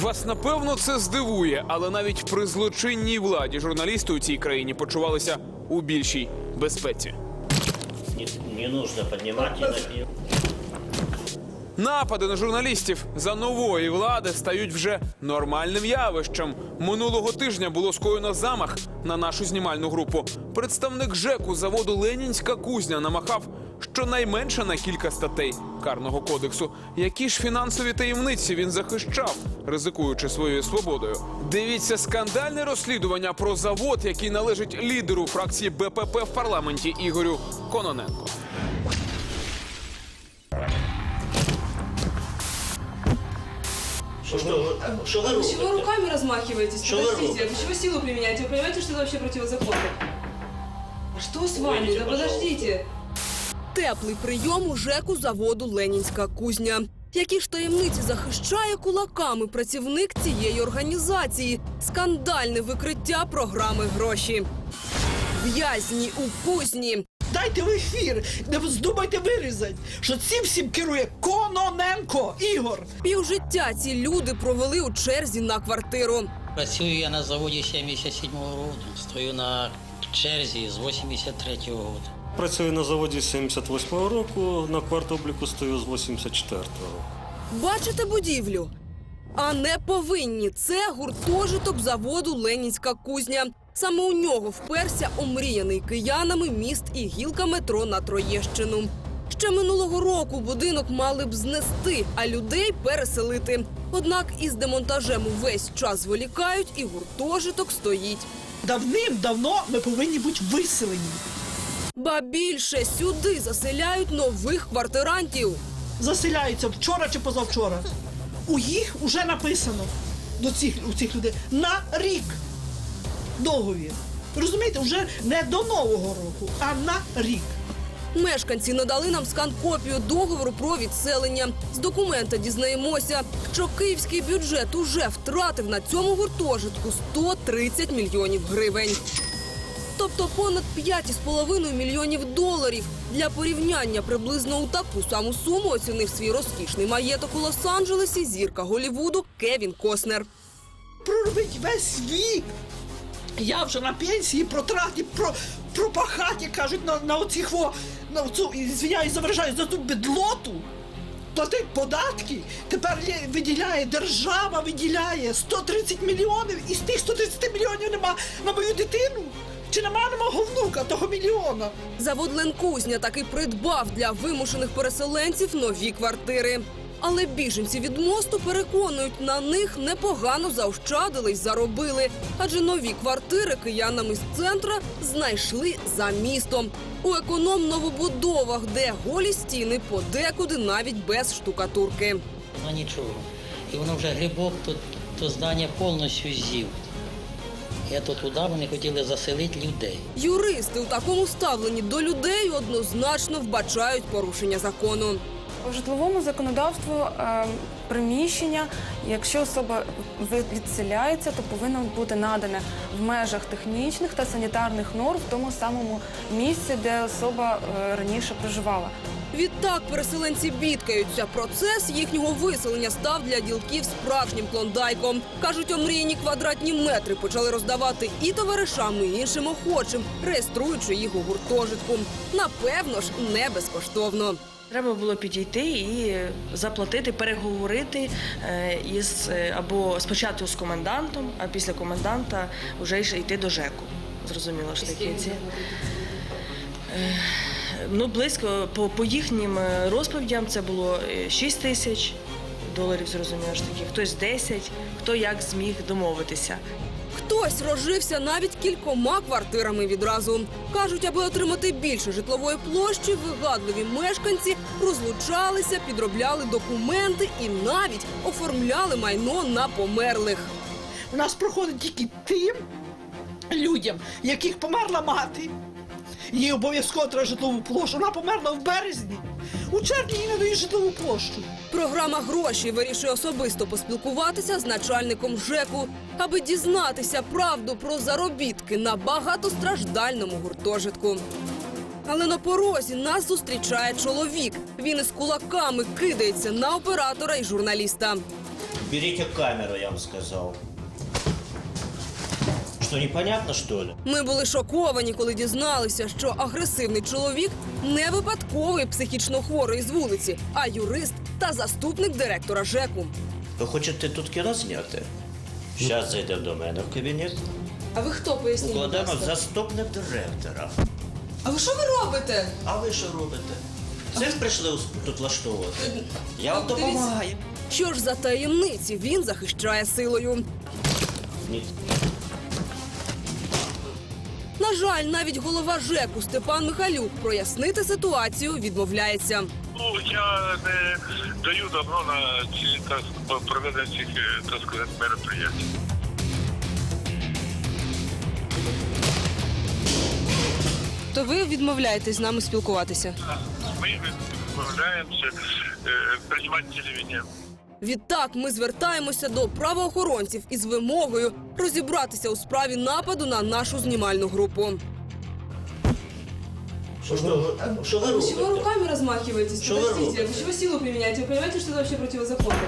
Вас напевно це здивує, але навіть при злочинній владі журналісти у цій країні почувалися у більшій безпеці. Не, не нужно поднимать и напи- Напади на журналістів за нової влади стають вже нормальним явищем. Минулого тижня було скоєно замах на нашу знімальну групу. Представник ЖЕКу заводу Ленінська кузня намахав щонайменше на кілька статей карного кодексу. Які ж фінансові таємниці він захищав, ризикуючи своєю свободою? Дивіться скандальне розслідування про завод, який належить лідеру фракції БПП в парламенті Ігорю Кононенко. Что, что, вы- что вы Вы чего рубите? руками размахиваетесь? Что вы Подождите, рубите? вы чего силу применяете? Вы понимаете, что это вообще противозаконно? А Что с вами? Выйдите, Да пожалуйста. подождите. Теплий прийом у ЖЕКу заводу Ленінська кузня. Які ж таємниці захищає кулаками працівник цієї організації? Скандальне викриття програми гроші. В'язні у кузні. Дайте в ефір, не здумайте вирізати, що цим всім керує Кононенко Ігор. Півжиття ці люди провели у черзі на квартиру. Працюю я на заводі 77-го року. Стою на черзі з 83-го року. Працюю на заводі з 78-го року, на квартобліку стою з 84-го року. Бачите будівлю? А не повинні. Це гуртожиток заводу Ленінська кузня. Саме у нього вперся омріяний киянами міст і гілка метро на Троєщину. Ще минулого року будинок мали б знести, а людей переселити. Однак із демонтажем увесь час зволікають, і гуртожиток стоїть. Давним-давно ми повинні бути виселені. Ба більше сюди заселяють нових квартирантів. Заселяються вчора чи позавчора. У їх вже написано до цих, у цих людей на рік договір. Розумієте, вже не до Нового року, а на рік. Мешканці надали нам скан-копію договору про відселення. З документа дізнаємося, що київський бюджет уже втратив на цьому гуртожитку 130 мільйонів гривень. Тобто понад 5,5 мільйонів доларів. Для порівняння приблизно у таку саму суму оцінив свій розкішний маєток у Лос-Анджелесі зірка Голівуду Кевін Коснер. Проробить весь вік. Я вже на пенсії протраті, про, пропахати, як кажуть, на, на оці хво, на оцю, звіняюсь, заважаю за цю бедлоту. Платить податки, тепер виділяє держава, виділяє 130 мільйонів, і з тих 130 мільйонів нема на мою дитину. Чи нема мого внука того мільйона? Завод Ленкузня таки придбав для вимушених переселенців нові квартири. Але біженці від мосту переконують, на них непогано заощадили й заробили. Адже нові квартири киянам із центра знайшли за містом. У економ новобудовах, де голі стіни подекуди навіть без штукатурки. Ну нічого. І воно вже грибок, то, то здання повністю з'їв. Я то туди вони хотіли заселити людей. Юристи у такому ставленні до людей однозначно вбачають порушення закону. У житловому законодавству е, приміщення, якщо особа відселяється, то повинно бути надане в межах технічних та санітарних норм в тому самому місці, де особа е, раніше проживала. Відтак переселенці бідкаються. Процес їхнього виселення став для ділків справжнім клондайком. Кажуть, омріяні квадратні метри почали роздавати і товаришам, і іншим охочим, реєструючи їх у гуртожитку. Напевно ж, не безкоштовно. Треба було підійти і заплатити, переговорити е, із е, або спочатку з комендантом, а після коменданта вже йти до ЖЕКу. Зрозуміло ж такі ці. Е, Ну, близько по, по їхнім розповідям це було е, 6 тисяч доларів, зрозуміло ж таки, хтось 10, хто як зміг домовитися. Хтось розжився навіть кількома квартирами відразу. Кажуть, аби отримати більше житлової площі, вигадливі мешканці розлучалися, підробляли документи і навіть оформляли майно на померлих. У нас проходить тільки тим людям, яких померла мати. Їй обов'язково треба житлову площу. Вона померла в березні. У червні їй не дають житлову площу. Програма гроші вирішує особисто поспілкуватися з начальником ЖЕКу, аби дізнатися правду про заробітки на багатостраждальному гуртожитку. Але на порозі нас зустрічає чоловік. Він із кулаками кидається на оператора і журналіста. Берите камеру, я вам сказал. Что, непонятно, что ли? Ми були шоковані, коли дізналися, що агресивний чоловік не випадковий психічно хворий з вулиці, а юрист та заступник директора ЖЕКу. Ви хочете тут кіно зняти? Зараз зайдемо до мене в кабінет. А ви хто поясніть? Укладемо заступник директора. А ви що ви робите? А ви що робите? Це ж прийшли тут влаштовувати. Я вам Ну, допомагаю. Що ж за таємниці він захищає силою? Ні. Жаль, навіть голова ЖЕКу Степан Михайлюк прояснити ситуацію відмовляється. Ну, я не даю давно на ці так, проведення цих е, так сказати, мероприятий. То ви відмовляєтесь з нами спілкуватися? Ми відмовляємося е, приймати телевізію. Відтак ми звертаємося до правоохоронців із вимогою розібратися у справі нападу на нашу знімальну групу. Що, що, ви- що ви Вы чего робите? руками размахиваетесь? Что вы Подождите, робите? вы чего силу применяете? Вы понимаете, что это вообще противозаконно?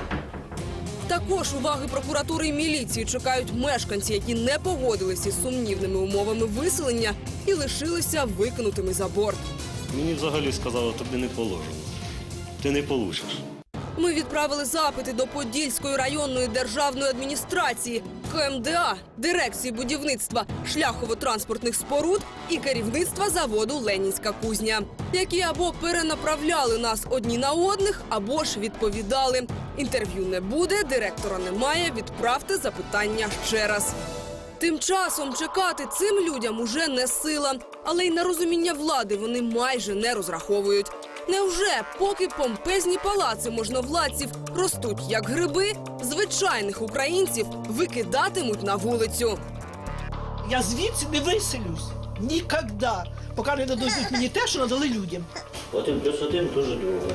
Також уваги прокуратури і міліції чекають мешканці, які не погодилися з сумнівними умовами виселення і лишилися викинутими за борт. Мені взагалі сказали, тобі не положено. Ти не получиш. Ми відправили запити до Подільської районної державної адміністрації, КМДА, дирекції будівництва шляхово-транспортних споруд і керівництва заводу Ленінська кузня, які або перенаправляли нас одні на одних, або ж відповідали. Інтерв'ю не буде, директора немає. Відправте запитання ще раз. Тим часом чекати цим людям уже не сила, але й на розуміння влади вони майже не розраховують. Невже, поки помпезні палаци можновладців ростуть як гриби, звичайних українців викидатимуть на вулицю? Я звідси не виселюсь. Ніколи. Поки не дадуть мені те, що надали людям. Один плюс один дуже довго.